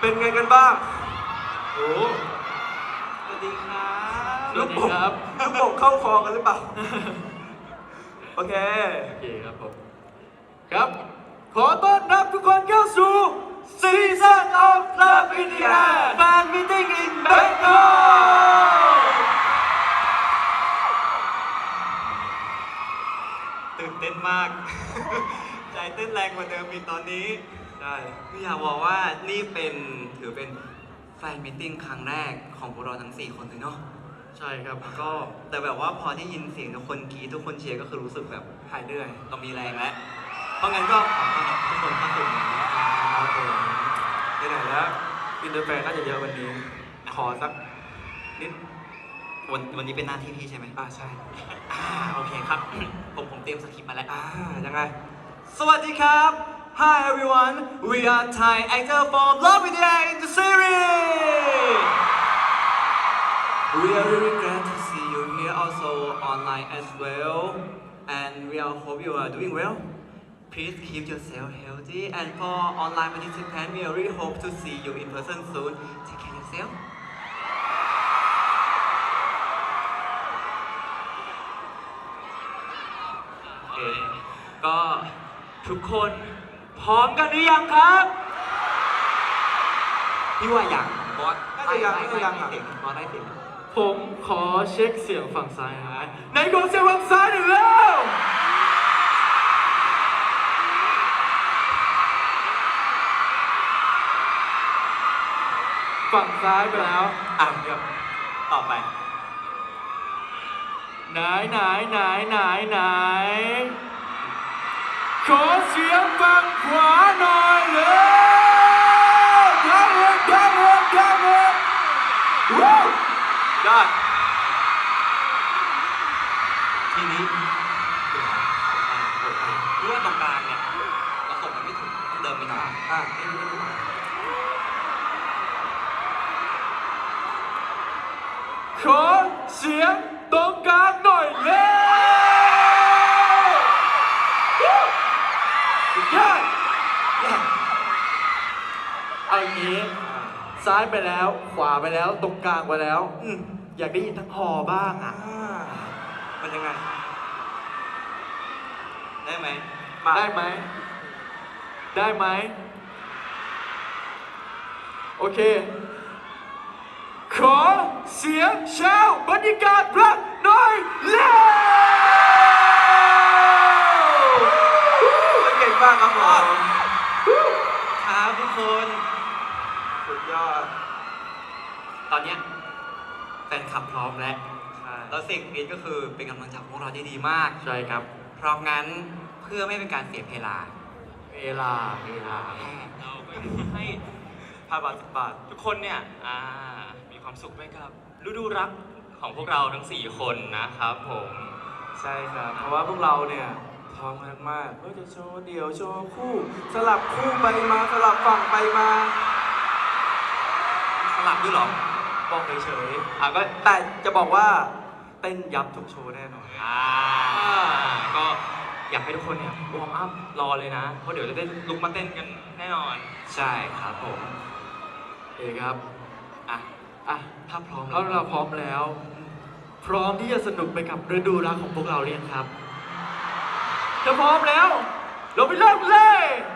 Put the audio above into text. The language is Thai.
เป็นไงกันบ้างโอ้สวัสดีครับสวัสดีครับลูกโป่งเข้าคอกันหรือเปล่า โอเค โอเคครับผม ครับ ขอต้อนรับทุกคนเข้าสู่ Season of Love in the Air Fan Meeting in Bangkok ตื่นเต้นมาก ใจเต้นแรงกว่าเดิมอีกตอนนี้ ได้คืออยากบอกว่านี่เป็นถือเป็นแฟนมิทติ้งครั้งแรกของพวกเราทั้ง 4 คนเลยเนาะใช่ครับก็แต่แบบว่าพอได้ยินเสียงทุกคนกรีดทุกคนเชียร์ก็คือรู้สึกแบบหายเหนื่อยเรามีแรงแล้ว เพราะงั้นก็ขอต้อนรับทุกคนเข้าสู่งานครับผมไหนๆแล้วอินเตอร์แฟนน่าจะเยอะวันนี้ ขอสักนิดวันวันนี้เป็นหน้าที่พี่ใช่ไหมอ่าใช่อ่าโอเคครับ ผมผมเตรียมสคริปต์มาแล้วอ่ายังไง สวัสดีครับ Hi everyone we are Thai actor from Love in the Air in the series We are really glad to see you here also online as well and we all hope you are doing well Please keep yourself healthy and for online participants we really hope to see you in person soon Take care of yourself โอเค ก็ทุกคน พร้อมกันหรือยังครับพี่ว่าอย่างบอสน่าจะยังน่าจะยังได้อะเสียงบอสได้เสียงผมขอเช็คเสียงฝั่งซ้ายนะในขอเสียงฝั่งซ้ายหนึ่งแล้วฝั่งซ้ายไปแล้ว อะเดี๋ยวต่อไป ไหนไหนไหนไหนไหน ขอเสียงฝั่งขวาหน่อยเลยดังเลยดังเลยดังเลยวู้ยอดทีนี้รู้ว่าตรงกลางเนี่ยเราส่งมันไม่ถูกต้องเดินไปหน่อยอ่าขอเสียงตรงกลางหน่อยเร็ววู้สุดยอดเอาอย่างนี้ ซ้ายไปแล้ว ขวาไปแล้วตรงกลางไปแล้ว อืมอยากได้ยินทั้งหอบ้างอะ อ่ามันยังไง ได้ไหมมาได้ไหม ได้ไหม โอเค ขอเสียงชาวบรรยากาศรักหน่อยเร็วเก่งมากครับผมครับทุกคน สุดยอดตอนเนี้ยแฟนคลับพร้อมแล้วใช่แล้วเสียงกรี๊ดก็คือเป็นกำลังใจของพวกเราได้ดีมาก ใช่ครับ เพราะงั้นเพื่อไม่เป็นการเสียเวลา เวลาเวลาเราก็อยากจะให้ห้าบาทสิบบาททุกคนเนี่ยอ่ามีความสุขไปกับฤดูรักของพวกเราทั้ง 4 คนนะครับผม ใช่ครับ เพราะว่าพวกเราเนี่ยพร้อมกันมากไม่ว่าจะโชว์เดี่ยวโชว์คู่ สลับคู่ไปมาสลับฝั่งไปมา สลับด้วยเหรอบอกเฉยอะก็ๆแต่จะบอกว่าเต้นยับทุกโชว์แน่นอน อ่าก็อยากให้ทุกคนเนี่ยวอร์มอัพรอเลยนะ เพราะเดี๋ยวจะได้ลุกมาเต้นกันแน่นอน ใช่ครับผมเอกครับ อะ อะ ถ้าพร้อมแล้วเราพร้อมแล้ว พร้อมที่จะสนุกไปกับฤดูรักของพวกเราเรียงครับถ้าพร้อมแล้ว เราไปเริ่มกันเลยวู้วู้